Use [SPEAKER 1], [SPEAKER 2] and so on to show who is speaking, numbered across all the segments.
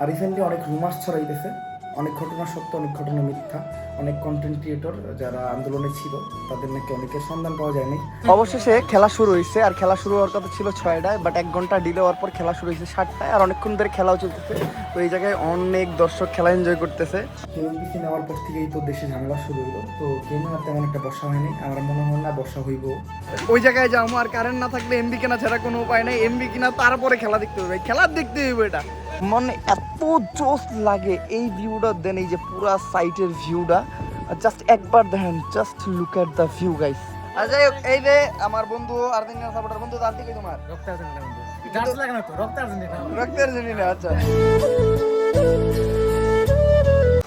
[SPEAKER 1] আর recently অনেক rumours ছড়াইতেছে। অনেক ঘটনা সত্য অনেক ঘটনা মিথ্যা অনেক কন্টেন্ট ক্রিয়েটর যারা আন্দোলনে ছিল তাদের নাকি অনেকের সন্ধান পাওয়া যায়নি। অবশেষে খেলা শুরু হয়েছে আর খেলা শুরু হওয়ার কথা ছিল ছয়টায় বাট এক ঘণ্টা ডিলে হওয়ার পর খেলা শুরু হয়েছে সাতটায় আর অনেকক্ষণ ধরে খেলাও চলতেছে। তো এই জায়গায় অনেক দর্শক খেলা এনজয় করতেছে। কেএমপিসি নেওয়ার পর থেকেই তো দেশে ঝামেলা শুরু হলো তো গেমে আর তেমন একটা বসা হয়নি? আমার মনে হয় না বসা হইব। ওই জায়গায় যাব আর কারেন্ট না থাকলে এমবি কেনা ছাড়া কোনো উপায় নেই। এমবি কিনা তারপরে খেলা দেখতে হবে খেলা দেখতে হইব এটা। মানে এত জোস লাগে এই ভিউটা দেন এই যে পুরা সাইটের ভিউটা জাস্ট একবার দেখেন just look at the view guys আর যাই হোক এই যে আমার বন্ধু আর্জেন্টিনা সাপোর্টার বন্ধু তার কি তোমার।
[SPEAKER 2] রক্ত আর্জেন্টিনা বন্ধু? রক্ত আর্জেন্টিনা
[SPEAKER 1] আচ্ছা।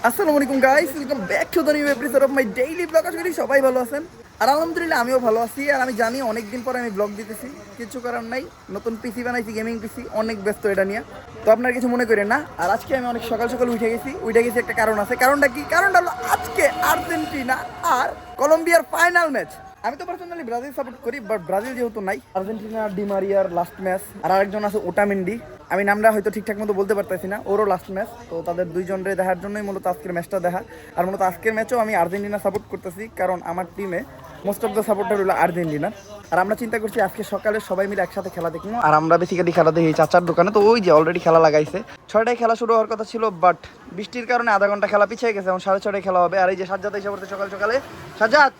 [SPEAKER 1] আসসালামু আলাইকুম guys welcome back to the new episode of my daily blog আশা করি সবাই ভালো আছেন। আর আলহামদুলিল্লাহ আমিও ভালো আছি। আর আমি জানি অনেক দিন পরে আমি ব্লগ দিতেছি। কিছু করার নাই, নতুন পিসি বানাইছি গেমিং পিসি অনেক ব্যস্ত এটা নিয়ে। তো আপনার কিছু মনে করেন না, আর আজকে আমি অনেক সকাল সকাল উঠে গেছি। উঠে গেছি একটা কারণ আছে। কারণটা কি? কারণটা হলো আজকে আর্জেন্টিনা আর কলম্বিয়ার ফাইনাল ম্যাচ আমি তো পার্সোনালি ব্রাজিল সাপোর্ট করি বাট ব্রাজিল যেহেতু নাই, আর্জেন্টিনা ডিমারিয়ার লাস্ট ম্যাচ আর আরেকজন আছে ওটামেন্ডি আমি নামটা হয়তো ঠিকঠাক মতো বলতে পারতেছি না, ওরও লাস্ট ম্যাচ তো তাদের দুইজনের দেখার জন্যই মূলত আজকের ম্যাচটা দেখা। আর মূলত আজকের ম্যাচও আমি আর্জেন্টিনা সাপোর্ট করতেছি, কারণ আমার টিমে মোস্ট অফ দ্য সাপোর্টার হলো আর্জেন্টিনা। আর আমরা চিন্তা করছি আজকে সকালে সবাই মিলে একসাথে খেলা দেখব আর আমরা বেসিক্যালি খেলা দেখি চাচার দোকানে। তো ওই যে অলরেডি খেলা লাগাইছে। ছয়টায় খেলা শুরু হওয়ার কথা ছিল বাট বৃষ্টির কারণে আধা ঘণ্টা খেলা পিছিয়ে গেছে। এখন সাড়ে ছটায় খেলা হবে। আর এই যে সাজ্জাদ এসে পড়তে সকাল সকালে। সাজ্জাদ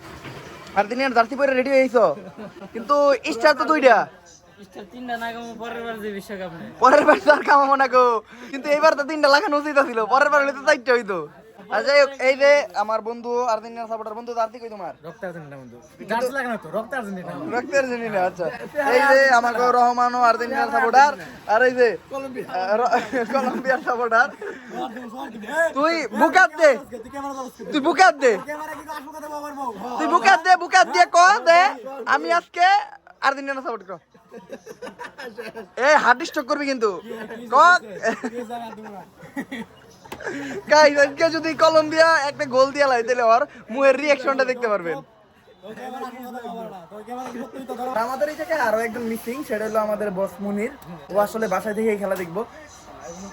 [SPEAKER 1] আর্জেন্টিনার জার্সি পরে রেডি হয়েছো কিন্তু স্টার তো দুইটা।
[SPEAKER 2] পরের বার
[SPEAKER 1] তো আর কামাবো না গো। কিন্তু এবার তো তিনটা লাগানো উচিত ছিল পরের বার হলে তো চারটা হইতো। আর যাই হোক এই যে আমার বন্ধু আর্জেন্টিনা সাপোর্টার বন্ধু তার কই তোমার?
[SPEAKER 2] রক্ত আর্জেন্টিনা বন্ধু। গাছ লাগে না তো? রক্ত আর্জেন্টিনা
[SPEAKER 1] রক্ত আর্জেন্টিনা আচ্ছা। এই যে আমাকে রহমান ও আর্জেন্টিনার সাপোর্টার আর এই যে কলম্বিয়ার সাপোর্টার তুই বুকাত দে। তুই বুকাত দে। তুই বুকাত দে বুকাত দিয়ে ক দে। আমি আজকে আর্জেন্টিনা সাপোর্ট কর এ হার্ট স্ট্রোক করবি কিন্তু। ক গাইস আজকে যদি কলম্বিয়া একটা গোল দিয়ে লাই তাহলে ওর, মুহের দেখতে পারবেন। আমাদের এই আরও একজন মিসিং সেটা হলো আমাদের বস মুনির। ও আসলে বাসায় থেকে খেলা দেখব।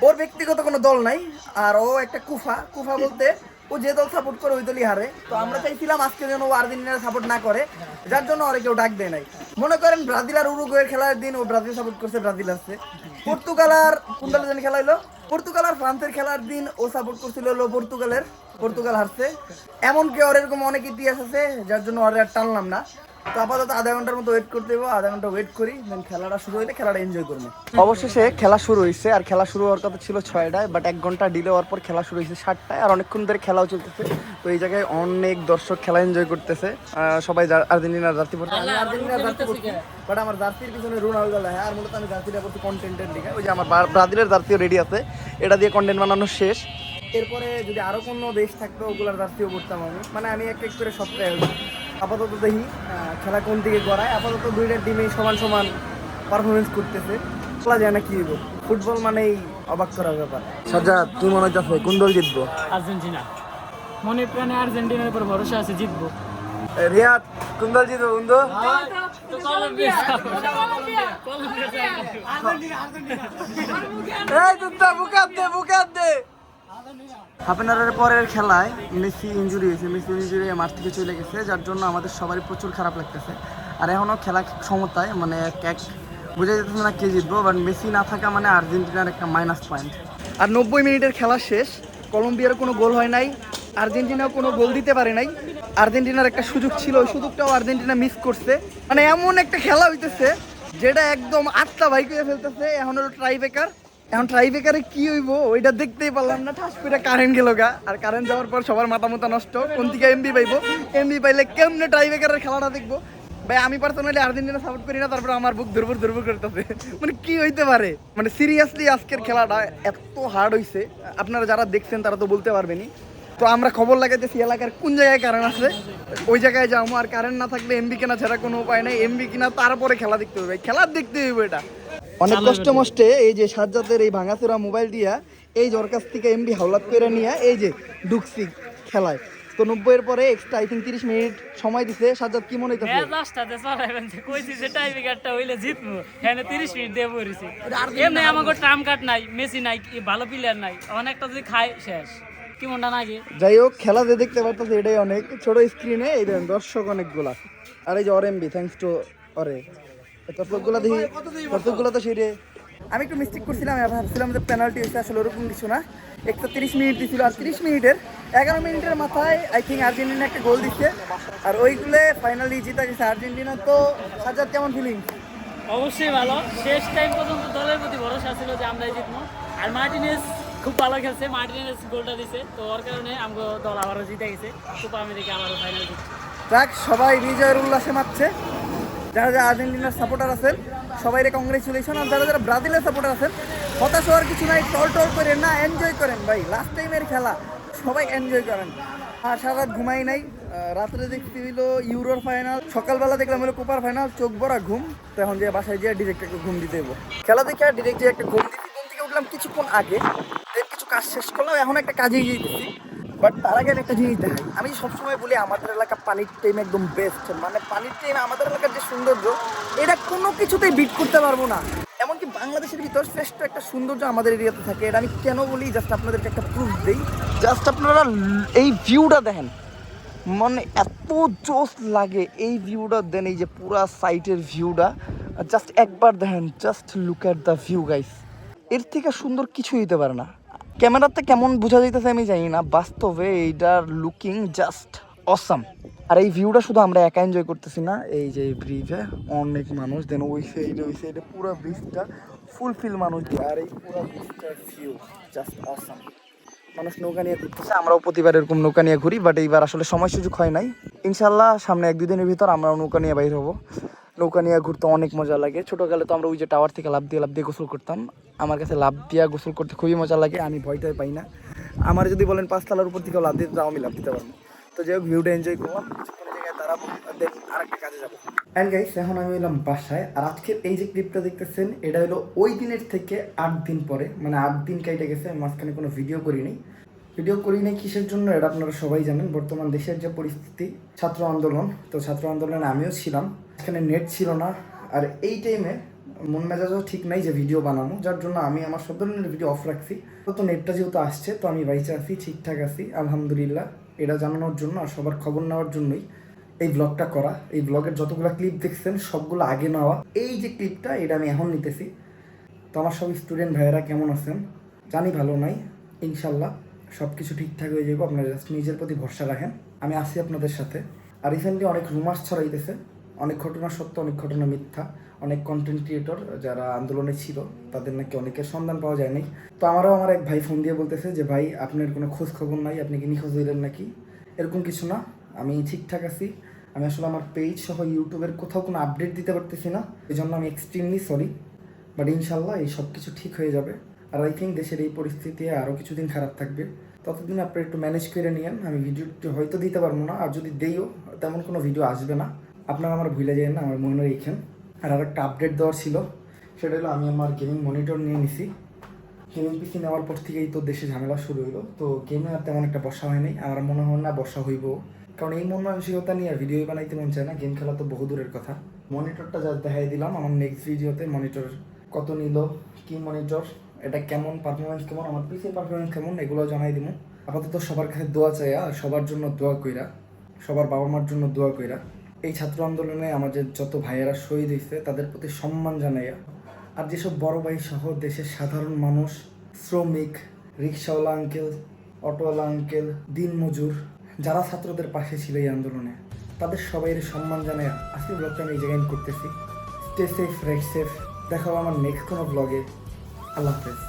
[SPEAKER 1] ওর ব্যক্তিগত কোনো দল নাই, আর ও একটা কুফা। কুফা বলতে ও যে দল সাপোর্ট করে ওই দলই হারে। তো আমরা চাইছিলাম আজকে যেন ও আর্জেন্টিনা সাপোর্ট না করে, যার জন্য ওরে কেউ ডাক দেয় নাই। মনে করেন ব্রাজিল আর উরুগুয়ের খেলার দিন ও ব্রাজিল সাপোর্ট করছে, ব্রাজিল আসছে পর্তুগাল আর কোন দলের জন্য খেলা পর্তুগাল আর ফ্রান্সের খেলার দিন ও সাপোর্ট করছিল হলো পর্তুগালের, পর্তুগাল হারছে। এমনকি ওর এরকম অনেক ইতিহাস আছে, যার জন্য ওর আর টানলাম না। তো আপাতত আধা ঘণ্টার মতো ওয়েট করতে আধা ঘণ্টা ওয়েট করি দেন খেলাটা শুরু হইলে খেলাটা এনজয় করব। অবশেষে খেলা শুরু হয়েছে আর খেলা শুরু হওয়ার কথা ছিল ছয়টায় বাট এক ঘণ্টা ডিলে হওয়ার পর খেলা শুরু হয়েছে সাতটায় আর অনেকক্ষণ ধরে খেলাও চলতেছে। তো এই জায়গায় অনেক দর্শক খেলা এনজয় করতেছে। আহ, সবাই আর্জেন্টিনার জার্সি পড়ছে আমি আর্জেন্টিনার জার্সি বাট আমার জার্সির পিছনে রোনাল্ডো লেখা আর মূলত আমি জার্সিটা কন্টেন্টের দিকে। ওই যে আমার ব্রাজিলের জার্সিও রেডি আছে। এটা দিয়ে কন্টেন্ট বানানো শেষ। এরপরে যদি আরও কোনো দেশ থাকতো ওগুলার জার্সিও পড়তাম আমি। মানে আমি এক এক করে সপ্তাহে আপাতত দেখি খেলা কোন দিকে গড়ায়। আপাতত দুইটা টিমে সমান সমান পারফরমেন্স করতেছে। বলা যায় না কি হইব? ফুটবল মানেই অবাক করার ব্যাপার। সাজা তুই মনে হচ্ছে কোন দল জিতবো?
[SPEAKER 2] আর্জেন্টিনা। মনে প্রাণে আর্জেন্টিনার উপর ভরসা আছে জিতবো।
[SPEAKER 1] রিয়াদ কোন দল জিতবো বন্ধু? এই দুটা বুকাত দে বুকাত দে হাফ পরের খেলায় মেসি ইঞ্জুরি হয়েছে। মেসি ইঞ্জুরি মাঠ থেকে চলে গেছে, যার জন্য আমাদের সবারই প্রচুর খারাপ লাগতেছে। আর এখনও খেলা সমতায় মানে এক এক বোঝা যেতেছে না কে জিতবো বাট মেসি না থাকা মানে আর্জেন্টিনার একটা মাইনাস পয়েন্ট আর নব্বই মিনিটের খেলা শেষ, কলম্বিয়ার কোনো গোল হয় নাই, আর্জেন্টিনাও কোনো গোল দিতে পারে নাই। আর্জেন্টিনার একটা সুযোগ ছিল, ওই সুযোগটাও আর্জেন্টিনা মিস করছে। মানে এমন একটা খেলা হইতেছে, যেটা একদম আটটা বাইক হয়ে ফেলতেছে এখন হলো ট্রাই বেকার এখন ট্রাই বেকারে কি হইব? ওইটা দেখতেই পারলাম না, ঠাস করে কারেন্ট গেল গা। আর কারেন্ট যাওয়ার পর সবার মাথা মাথা নষ্ট। কোন দিকে এমবি পাইবো? এমবি পাইলে কেমনে ট্রাই বেকারের খেলাটা দেখব? ভাই, আমি পার্সোনালি আর্জেন্টিনা সাপোর্ট করি না, তারপর আমার বুক দুর্বল দুর্বল করতেছে। মানে কি হইতে পারে? মানে সিরিয়াসলি আজকের খেলাটা এত হার্ড হইছে। আপনারা যারা দেখছেন, তারা তো বলতে পারবেনি তো আমরা খবর লাগাইতেছি এলাকার কোন জায়গায় কারেন্ট আছে? ওই জায়গায় যাব আর কারেন্ট না থাকলে এমবি কেনা ছাড়া কোনো উপায় নেই। এমবি কিনা তারপরে খেলা দেখতে হবে। খেলা দেখতে হইব এটা। অনেক কষ্ট মষ্টে এই যে সাজ্জাতের এই ভাঙাচোরা মোবাইল দিয়া এই জ্বর কাছ থেকে এমবি হাওলাত করে নিয়ে এই যে ঢুকছি খেলায়। তো নব্বইয়ের পরে এক্সট্রা আই থিঙ্ক তিরিশ মিনিট সময় দিছে। সাজ্জাদ কি মনে হইতেছে?
[SPEAKER 2] ম্যাচ লাস্টটাতে চলাইবেন যে কইছি যে টাইমিং একটা হইলে জিতবো। এখানে 30 মিনিট দিয়ে পড়েছি এমনি আমাকে ট্রাম কাট নাই মেসি নাই ভালো প্লেয়ার নাই। অনেকটা যদি খায় শেষ। কি মনটা নাগে?
[SPEAKER 1] যাই হোক খেলা যে দেখতে পারতেছে এটাই অনেক। ছোট স্ক্রিনে এই দেখেন দর্শক অনেকগুলা। আর এই যে অরেমবি থ্যাঙ্কস টু অরে দর্শকগুলা দেখি। দর্শকগুলা তো সেরে আমি একটু মিস্টেক করছিলাম ভাবছিলাম যে পেনাল্টি হয়েছে আসলে ওরকম কিছু না। একশো তিরিশ মিনিট দিছিল আর তিরিশ মিনিটের এগারো মিনিটের মাথায় আই থিঙ্ক আর্জেন্টিনা একটা গোল দিচ্ছে আর ওইগুলো ফাইনালি জিতা গেছে। আর্জেন্টিনা তো সাজাদ কেমন ফিলিং
[SPEAKER 2] অবশ্যই ভালো। শেষ টাইম পর্যন্ত দলের প্রতি ভরসা ছিল যে আমরাই জিতবো। আর মার্টিনেস খুব ভালো খেলছে। মার্টিনেস গোলটা দিছে। তো ওর কারণে আমাকে দল আবারও জিতে গেছে। কোপা আমেরিকা আবারও ফাইনাল জিতছে।
[SPEAKER 1] যাক সবাই বিজয়ের উল্লাসে মারছে। যারা যারা আর্জেন্টিনার সাপোর্টার আছেন সবাই রে কংগ্রেচুলেশন আর যারা যারা ব্রাজিলের সাপোর্টার আছেন, হতাশ হওয়ার কিছু নাই টল টল করেন না এনজয় করেন ভাই। লাস্ট টাইমের খেলা, সবাই এনজয় করেন। আর সারা রাত ঘুমাই নাই রাত্রে দেখতে দিল ইউরোর ফাইনাল সকালবেলা দেখলাম হলো কোপার ফাইনাল চোখ ভরা ঘুম। তো এখন যে বাসায় যেয়ে ডিরেক্ট একটা ঘুম দিতে দেবো খেলা দেখে আর ডিরেক্ট যে একটা ঘুম দিতে ঘুম থেকে উঠলাম কিছুক্ষণ আগে কিছু কাজ শেষ করলাম, এখন একটা কাজে গিয়ে দিচ্ছি বাট তার আগে একটা জিনিস দেখাই। আমি সবসময় বলি, আমাদের এলাকা পানির টাইম একদম বেস্ট মানে পানির টাইম আমাদের এলাকার যে সৌন্দর্য, এটা কোনো কিছুতেই বিট করতে পারব না। এমনকি বাংলাদেশের ভিতর শ্রেষ্ঠ একটা সৌন্দর্য আমাদের এরিয়াতে থাকে। এটা আমি কেন বলি? জাস্ট আপনাদেরকে একটা প্রুফ দিই। জাস্ট আপনারা এই ভিউটা দেখেন। মানে এত জোস লাগে এই ভিউটা দেন এই যে পুরা সাইটের ভিউটা জাস্ট একবার দেখেন just look at the view guys এর থেকে সুন্দর কিছু হইতে পারে না। ক্যামেরাতে কেমন বোঝা যাইতেছে আমি জানি না, বাস্তবে এইটার লুকিং জাস্ট অসাম আর এই ভিউটা শুধু আমরা একা এনজয় করতেছি না, এই যে ব্রিজে অনেক মানুষ দেন ওই সাইডে ওই সাইডে পুরো ব্রিজটা ফুলফিল মানুষ আর এই পুরো ব্রিজটার ভিউ জাস্ট অসাম মানুষ নৌকা নিয়ে ঘুরতেছে, আমরাও প্রতিবার এরকম নৌকা নিয়ে ঘুরি বাট এইবার আসলে সময় সুযোগ হয় নাই। ইনশাল্লাহ সামনে এক দুই দিনের ভিতর আমরাও নৌকা নিয়ে বাইর হব। নৌকা নিয়ে ঘুরতে অনেক মজা লাগে। ছোটোকালে তো আমরা ওই যে টাওয়ার থেকে লাভ দিয়ে লাভ দিয়ে গোসল করতাম। আমার কাছে লাভ দিয়া গোসল করতে খুবই মজা লাগে, আমি ভয়টাই পাই না। আমার যদি বলেন পাঁচতলার উপর থেকে লাভ দিতে, তাও আমি লাভ দিতে পারব তো যাই হোক ভিউটা এনজয় করলাম। আরেকটা কাজে অ্যান্ড গাইস এখন আমি এলাম বাসায়। আর আজকের এই যে ক্লিপটা দেখতেছেন, এটা হলো ওই দিনের থেকে আট দিন পরে। মানে আট দিন কেটে গেছে, আমি মাঝখানে কোনো ভিডিও করিনি। ভিডিও করি নাই কিসের জন্য, এটা আপনারা সবাই জানেন। বর্তমান দেশের যে পরিস্থিতি, ছাত্র আন্দোলন। তো ছাত্র আন্দোলনে আমিও ছিলাম। এখানে নেট ছিল না। আর এই টাইমে মন মেজাজও ঠিক নাই যে ভিডিও বানানো, যার জন্য আমি আমার সব ধরনের ভিডিও অফ রাখছি। তো নেটটা যেহেতু আসছে, তো আমি বাইচে আছি, ঠিকঠাক আছি, আলহামদুলিল্লাহ। এটা জানানোর জন্য আর সবার খবর নেওয়ার জন্যই এই ব্লগটা করা। এই ব্লগের যতগুলো ক্লিপ দেখছেন, সবগুলো আগে নেওয়া। এই যে ক্লিপটা এটা আমি এখন নিতেছি। তো আমার সব স্টুডেন্ট ভাইয়েরা কেমন আছেন? জানি ভালো নাই, ইনশাল্লাহ। সব কিছু ঠিকঠাক হয়ে যাবে আপনারা জাস্ট নিজের প্রতি ভরসা রাখেন। আমি আছি আপনাদের সাথে। আর রিসেন্টলি অনেক রুমার্স ছড়াইতেছে। অনেক ঘটনা সত্য, অনেক ঘটনা মিথ্যা, অনেক কন্টেন্ট ক্রিয়েটর যারা আন্দোলনে ছিল, তাদের নাকি অনেকের সন্ধান পাওয়া যায়নি। তো আমারও আমার এক ভাই ফোন দিয়ে বলতেছে যে, ভাই, আপনার কোনো খোঁজ খবর নাই? আপনি কি নিখোঁজ হইলেন নাকি? এরকম কিছু না। আমি ঠিকঠাক আছি। আমি আসলে আমার পেজ সহ ইউটিউবের কোথাও কোনো আপডেট দিতে পারতেছি না। এই জন্য আমি এক্সট্রিমলি সরি বাট ইনশাল্লাহ এই সব কিছু ঠিক হয়ে যাবে। আর আই থিঙ্ক দেশের এই পরিস্থিতি আরও কিছুদিন খারাপ থাকবে। ততদিন আপনি একটু ম্যানেজ করে নিয়েন। আমি ভিডিওটি হয়তো দিতে পারব না। আর যদি দেইও, তেমন কোনো ভিডিও আসবে না। আপনারা আমার ভুলে যায় না, আমার মনে রেখেন। আর আর একটা আপডেট দেওয়ার ছিল, সেটা হলো আমি আমার গেমিং মনিটর নিয়ে নিছি। গেমিং পিসি নেওয়ার পর থেকেই তো দেশে ঝামেলা শুরু হলো তো গেমে আর তেমন একটা বসা হয়নি আমার মনে হয় না বসা হইব। কারণ এই মন মানসিকতা নিয়ে আর ভিডিও বানাইতে মন চায় না গেম খেলা তো বহু দূরের কথা। মনিটরটা যা দেখাই দিলাম, আমার নেক্সট ভিডিওতে মনিটর কত নিল, কি মনিটর এটা কেমন পারফরমেন্স কেমন, আমার পিসির পারফরমেন্স কেমন এগুলো জানাই দিব আপাতত সবার কাছে দোয়া চাই, আর সবার জন্য দোয়া কইরা, সবার বাবা মার জন্য দোয়া কইরা। এই ছাত্র আন্দোলনে আমাদের যত ভাইয়েরা শহীদ হয়েছে, তাদের প্রতি সম্মান জানাইয়া আর যেসব বড় ভাই সহ দেশের সাধারণ মানুষ, শ্রমিক, রিক্সাওয়ালা আঙ্কেল, অটোওয়ালা আঙ্কেল, দিনমজুর, যারা ছাত্রদের পাশে ছিল এই আন্দোলনে, তাদের সবাইয়ের সম্মান জানায় আজকের ব্লগটা আমি এই জায়গায় করতেছি। স্টে সেফ রাইট সেফ দেখা হবে আমার নেক্সট কোনো ব্লগে আল্লাহ হাফেজ।